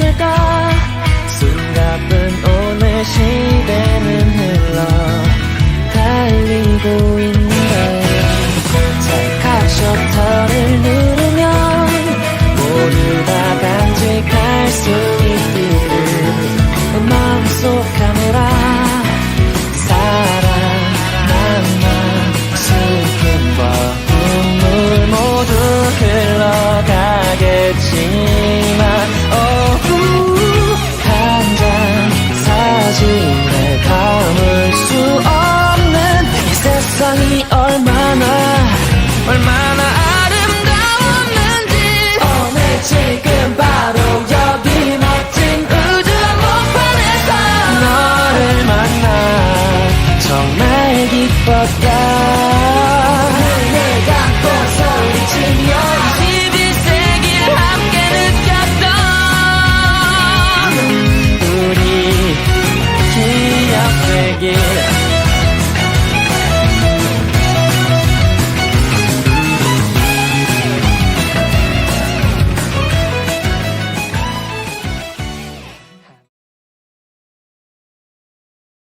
있을까? 숨가쁜 오늘 시대는 흘러 달리고 있네 찰칵 셔터를 누르면 모두 다 간직할 수 있어 again.